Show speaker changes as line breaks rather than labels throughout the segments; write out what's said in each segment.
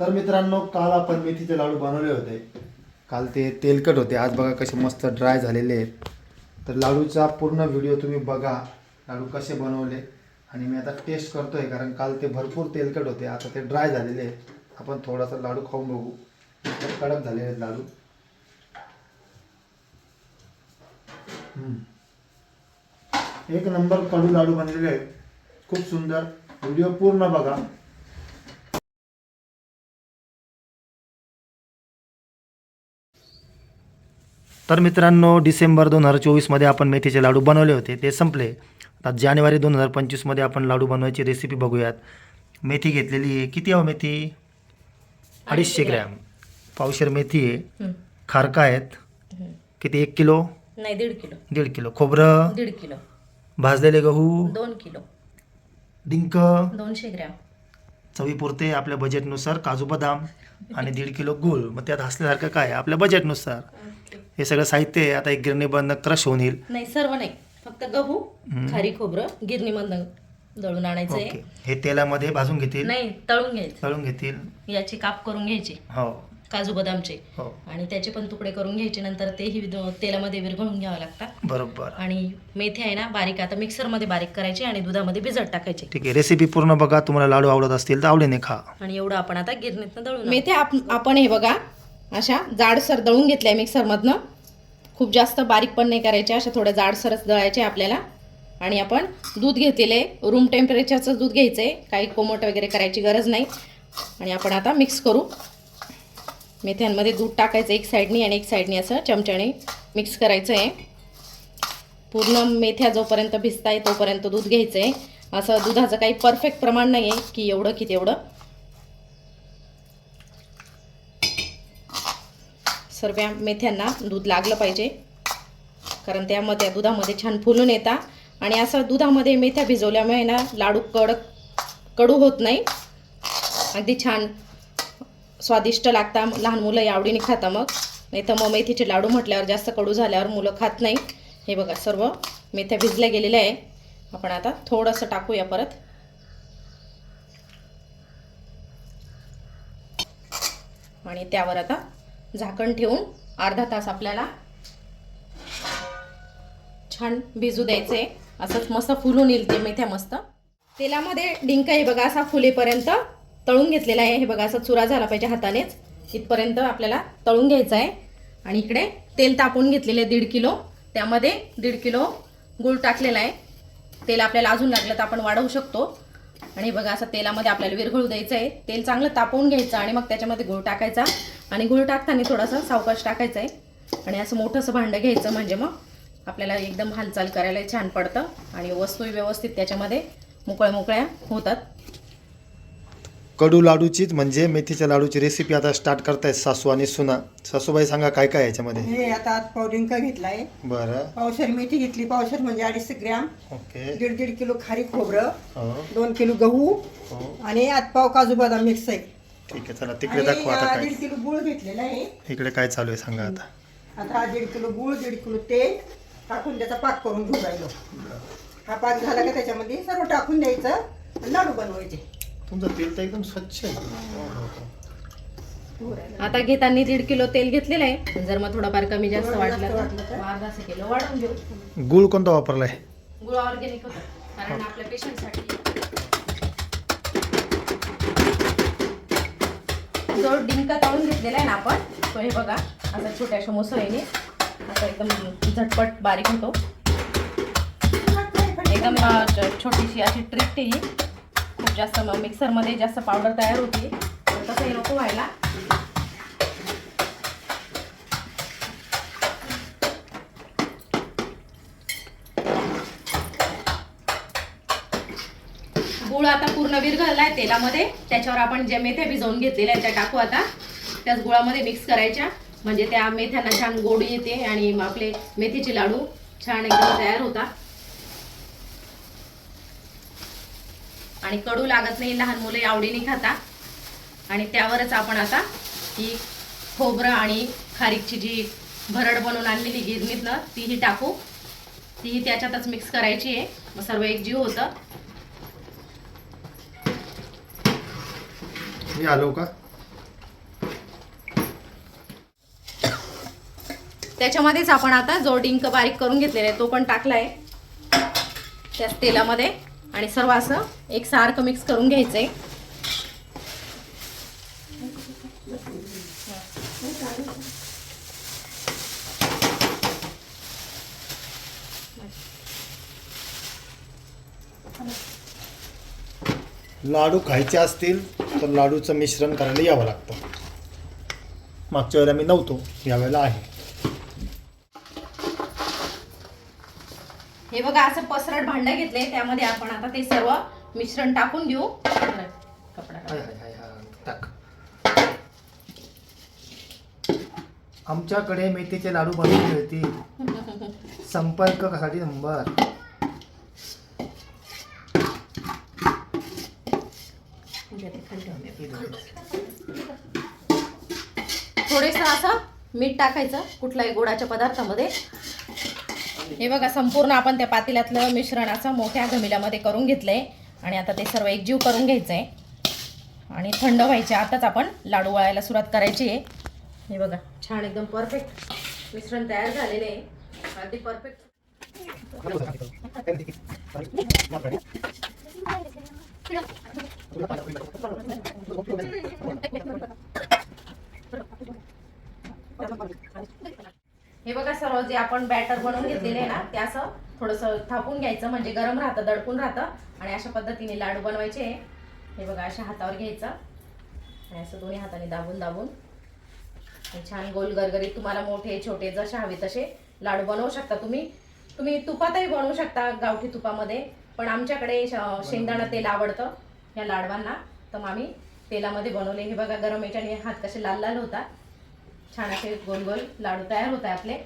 तर मित्रांनो काल आपण मेथीचे लाडू बनवले होते. काल ते तेलकट होते. आज बघा कसे मस्त ड्राय झालेले आहेत. तर लाडूचा पूर्ण व्हिडिओ तुम्ही बघा. लाडू कसे बनवले. आणि मी आता टेस्ट करतो आहे कारण काल ते भरपूर तेलकट होते. आता ते ड्राय झालेले आहेत. आपण थोडासा लाडू खाऊन बघू. कडक झालेले आहेत लाडू. एक नंबर कडू लाडू बनलेले आहेत. खूप सुंदर. व्हिडिओ पूर्ण बघा. तर मित्रांनो डिसेंबर दोन हजार चोवीसमध्ये आपण मेथीचे लाडू बनवले होते. ते संपले. आता जानेवारी दोन हजार पंचवीसमध्ये आपण लाडू बनवायची रेसिपी बघूयात. मेथी घेतलेली आहे. किती आहे मेथी? अडीचशे ग्रॅम. पावशेर मेथी आहे. खारका आहेत. किती? एक किलो?
नाही दीड किलो.
दीड किलो. खोबरं?
दीड किलो.
भाजलेले गहू?
दोन किलो.
डिंक?
दोनशे ग्रॅम.
चवीपुरते आपल्या बजेटनुसार काजू बदाम आणि दीड किलो गूळ. मग त्यात हसल्यासारखं काय? आपल्या बजेटनुसार हे सगळं साहित्य आहे. आता एक गिरणी बंद क्रश होऊन येईल.
नाही सर्व नाही. फक्त गहू. खारी खोबरं गिरणीमधनं दळून आणायचंय
ओके. हे तेलामध्ये भाजून घेतील.
नाही तळून घ्यायचं.
तळून घेतील.
याची काप करून घ्यायची.
हो.
काजू बदामचे.
हो.
आणि त्याचे पण तुकडे करून घ्यायचे नंतर तेही द- तेलामध्ये विरघळून घ्यावं लागतात.
बरोबर.
आणि मेथी आहे ना बारीक आता मिक्सरमध्ये बारीक करायची आणि दुधामध्ये भिजत टाकायची.
ठीक आहे रेसिपी पूर्ण बघा तुम्हाला लाडू आवडत असतील तर आवडीने खा.
आणि एवढं आपण आता गिरणीतनं दळून
मेथ्या आप आपण हे बघा अशा जाडसर दळून घेतल्या मिक्सरमधनं. खूप जास्त बारीक पण नाही करायच्या अशा थोड्या जाडसरच दळायचे आपल्याला. आणि आपण दूध घेतलेलं रूम टेम्परेचरचं दूध घ्यायचं आहे काही कोमट वगैरे करायची गरज नाही. आणि आपण आता मिक्स करू. मेथ्यांमध्ये दूध टाकायचं एक साईडनी आणि एक साईडनी असं चमच्याने मिक्स करायचं आहे पूर्ण मेथ्या जोपर्यंत भिजताय तोपर्यंत दूध घ्यायचं आहे असं दुधाचं काही परफेक्ट प्रमाण नाही आहे की एवढं की तेवढं. सर्व मेथ्यांना दूध लागलं पाहिजे. कारण त्यामध्ये दुधामध्ये छान फुलून येतात आणि असं दुधामध्ये मेथ्या भिजवल्यामुळे ना लाडू कडक कडू होत नाही. अगदी छान स्वादिष्ट लागतात लहान मुलं आवडीने खाता मग. नाही तर मग मेथीचे लाडू म्हटल्यावर जास्त कडू झाल्यावर मुलं खात नाही. हे बघा सर्व मेथ्या भिजल्या गेलेल्या आहे. आपण आता थोडंसं टाकूया परत. आणि त्यावर आता झाकण ठेवून अर्धा तास आपल्याला छान भिजू द्यायचे. असंच मस्त फुलून येईल ते मेथ्या मस्त. तेलामध्ये डिंक हे बघा असा फुलेपर्यंत. तळून घेतलेला आहे. हे बघा असा चुरा झाला पाहिजे हातानेच. इथपर्यंत आपल्याला तळून घ्यायचं आहे. आणि इकडे तेल तापून घेतलेले आहे दीड किलो. त्यामध्ये दीड किलो गूळ टाकलेला आहे. तेल आपल्याला अजून लागलं तर आपण वाढवू शकतो. आणि बघा असं तेलामध्ये आपल्याला विरघळू द्यायचं आहे. तेल चांगलं तापवून घ्यायचं आणि मग त्याच्यामध्ये गूळ टाकायचा. आणि गूळ टाकताना थोडासा सावकाश टाकायचा आहे. आणि असं मोठंसं भांडं घ्यायचं म्हणजे मग आपल्याला एकदम हालचाल करायला छान पडतं. आणि वस्तू व्यवस्थित त्याच्यामध्ये मोकळ्या मोकळ्या होतात.
कडू लाडूचीच म्हणजे मेथीच्या लाडूची रेसिपी आता स्टार्ट करतायत सासू आणि सुना. सासूबाई सांगा काय काय याच्यामध्ये?
हे आता पावडिंका घेतलाय.
बरं.
पावशर मेथी घेतली. पावशर म्हणजे अडीचशे ग्रॅम.
ओके.
दीड दीड किलो खारी खोबरं.
हो.
दोन किलो गहू.
हो.
आणि पाव काजू बदाम मिक्स आहे.
ठीक आहे चला तिकडे
आणि
दाखवा आता
अं,
काय.
दीड किलो गुळ घेतलेला आहे.
इकडे काय चालू आहे सांगा आता.
आता हा दीड किलो गुळ दीड किलो तेल टाकून त्याचा पाक करून घेऊ राहिलो हा पाक झाला का त्याच्यामध्ये सर्व टाकून द्यायचं आणि लाडू बनवायचे.
तुमचं तेल तर एकदम स्वच्छ आहे.
आता घेताना दीड किलो तेल घेतलेलं आहे. जर मग थोडाफार कमी जास्त वाटलं तर? मग किलो वाढवून घेऊ.
गुळ कोणता वापरलाय?
गुळ ऑर्गॅनिक होतं. कारण आपल्या पेशंटसाठी जो डिंक तळून घेतलेला आहे ना आपण तो हे बघा असा छोट्याशा मुसळीने असा एकदम झटपट बारीक होतो. एकदम छोटीशी अशी ट्रिक ही. खूप जास्त मिक्सरमध्ये जास्त पावडर तयार होती. तसं हे नको व्हायला. गुळ आता पूर्ण विरघळलाय तेलामध्ये. त्याच्यावर आपण ज्या मेथ्या भिजवून घेतलेल्या त्या टाकू आता. त्याच गुळामध्ये मिक्स करायच्या. म्हणजे त्या मेथ्यांना छान गोड येते आणि मग आपले मेथीचे लाडू छान एकदम तयार होतात. आणि कडू लागत नाही लहान मुले आवडीने खाता. आणि त्यावरच आपण आता ही खोबरं आणि खारीकची जी भरड बनवून आणलेली गिरणीतनं तीही टाकू. तीही त्याच्यातच मिक्स करायची आहे. मग सर्व एक जीव होतं.
मी आलो हो का?
त्याच्यामध्येच आपण आता जो डिंक बारीक करून घेतलेला आहे. तो पण टाकलाय. त्याच तेलामध्ये. आणि सर्व असं एक सारखं मिक्स करून घ्यायचं. आहे
लाडू खायचे असतील तर लाडूचं मिश्रण करायला यावं लागतं. मागच्या वेळेला मी नव्हतो यावेळेला आहे.
हे बघा असं पसरट भांडं घेतले त्यामध्ये आपण आता ते सर्व मिश्रण टाकून घेऊ. कपडा
आमच्याकडे मेथीचे लाडू बनवले होते संपर्कासाठी नंबर.
थोडेस असं मीठ टाकायचं कुठल्याही गोडाच्या पदार्थामध्ये. हे बघा संपूर्ण आपण त्या पातेल्यातलं मिश्रण मोठ्या घमिल्यामध्ये करून घेतलंय. आणि आता ते सर्व एकजीव करून घ्यायचं आहे आणि थंड व्हायचे आताच आपण लाडू वळायला सुरुवात करायची आहे. हे बघा छान एकदम परफेक्ट मिश्रण तयार झालेले आहे. अगदी परफेक्ट हे बघा सर्व जे आपण बॅटर बनवून घेतलेले आहे ना ते असं थोडंसं थापून घ्यायचं म्हणजे गरम राहतं दडकून राहतं. आणि अशा पद्धतीने लाडू बनवायचे हे बघा अशा हातावर घ्यायचं. आणि असं दोन्ही हाताने दाबून दाबून. छान गोल गरगरीत तुम्हाला मोठे छोटे जसे हवे तसे लाडू बनवू शकता तुम्ही. तुम्ही तुपातही बनवू शकता गावठी तुपामध्ये पण आमच्याकडे शेंगदाणा तेल आवडतं या लाडवांना. तर मग आम्ही तेलामध्ये बनवले. हे बघा गरम याच्याने हात कसे लाल लाल होतात. छान असे गोल गोल लाडू तयार होत आहे आपले.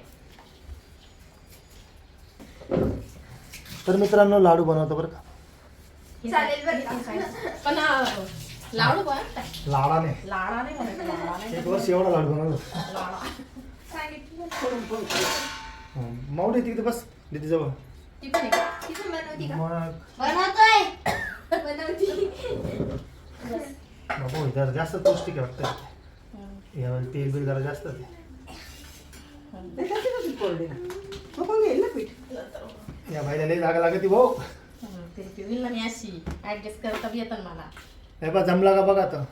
तर मित्रांनो लाडू बनवतो बरं का?
चालेल पण अं, लाडू पण?
लाडाने.
लाडा नाही म्हणत लाडा नाही
एक वर्ष एवढा लाडू बनवलं.
लाडा.
माऊली तिकडे बस दीदी जवळ.
ती पण आहे का?
मग. बाबू जास्त पौष्टिक आहे वाटतं. यावेळेला तेल बिल जरा जास्त
घेईल ना पीठ?
या बाईला लई जागा लागते भाऊ.
ते पिवील ना मी अशी. ऍडजस्ट करता येतं मला.
हे बा जमला का बघा आता.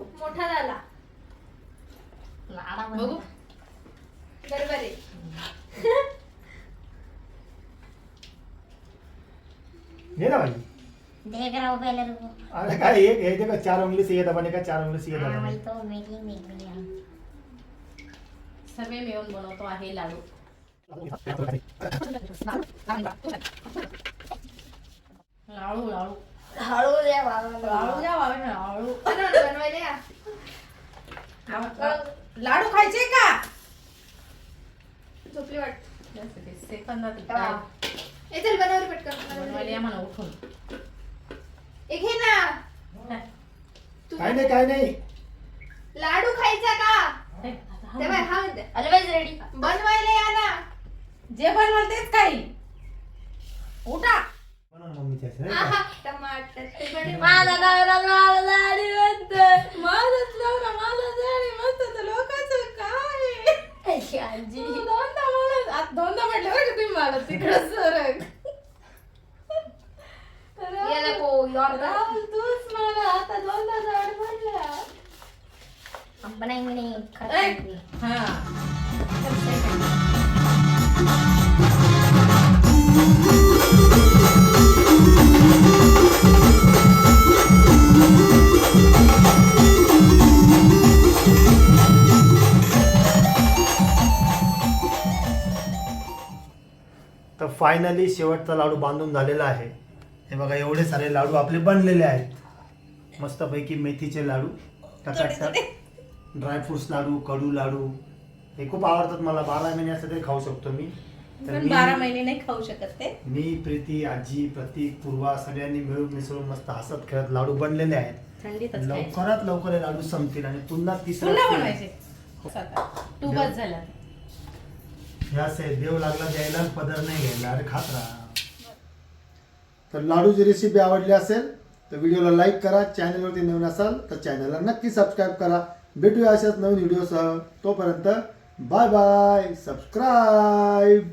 मोठा झाला.
लाडा बघू.
बरोबर आहे
घे ना बाई.
देख रहा हूँ पहले रुको
अरे काय एक देखो चार उंगली से ये दबाने का चार उंगली से ये
हाँ
दबाने
वही तो मेरी मेरी
सर्व मिळून बनवतो आहे लाडू. लाडू लाडू.
हळू द्या बाबा
लाडू. द्या बाबा लाडू.
बनव बनवायला या.
लाडू खायचे का?
झोपली वाट
सेकंदात
ए चल बनव रे पटकन.
बनवायला या म्हणा उठून.
ए घे ना. तू
काय नाही काय नाही.
लाडू खायचा का? ते बाय हा म्हणते
ऑलवेज रेडी
बनवायला या ना.
जे बनवाल तेच काही उठा.
बनव ना मम्मीची अशी, नाही का?
आहा, टमाटर. ते बने-
माझा नवरा मला लाडी म्हणतो.
माझंच नवरा मला जाणे म्हणतो. तर लोकांचं काय?
आजी.
तू दोनदा म्हणत आता दोनदा म्हटलं बरं का तुम्ही मला? तिकडं सरक राहुल तूच मला आता दोनदा झाड ऐ, हा
तर फायनली शेवटचा लाडू बांधून झालेला आहे. हे बघा एवढे सारे लाडू आपले बनलेले आहेत. मस्तपैकी मेथीचे लाडू टकाटक ड्रायफ्रुट्स लाडू कडू लाडू. हे खूप आवडतात मला. बारा महिने असं ते खाऊ शकतो मी. तर
पण बारा महिने नाही खाऊ शकत ते.
मी प्रीती आजी प्रतीक पूर्वा सगळ्यांनी मिळून मिसळून मस्त हसत खेळत लाडू बनलेले आहेत. लवकरात लवकर हे लाडू संपतील आणि पुन्हा तिसरा
बनवायचे. तू बस झाला.
ह्या से देव लागला द्यायला पदर नाही घ्यायला. अरे खात राहा. तर लाडूची रेसिपी आवडली असेल तर व्हिडिओला लाईक करा. चॅनलवरती नवीन असाल तर चॅनलला नक्की सबस्क्राईब करा. भेटूया अशाच नवीन व्हिडिओसह तोपर्यंत बाय बाय सबस्क्राईब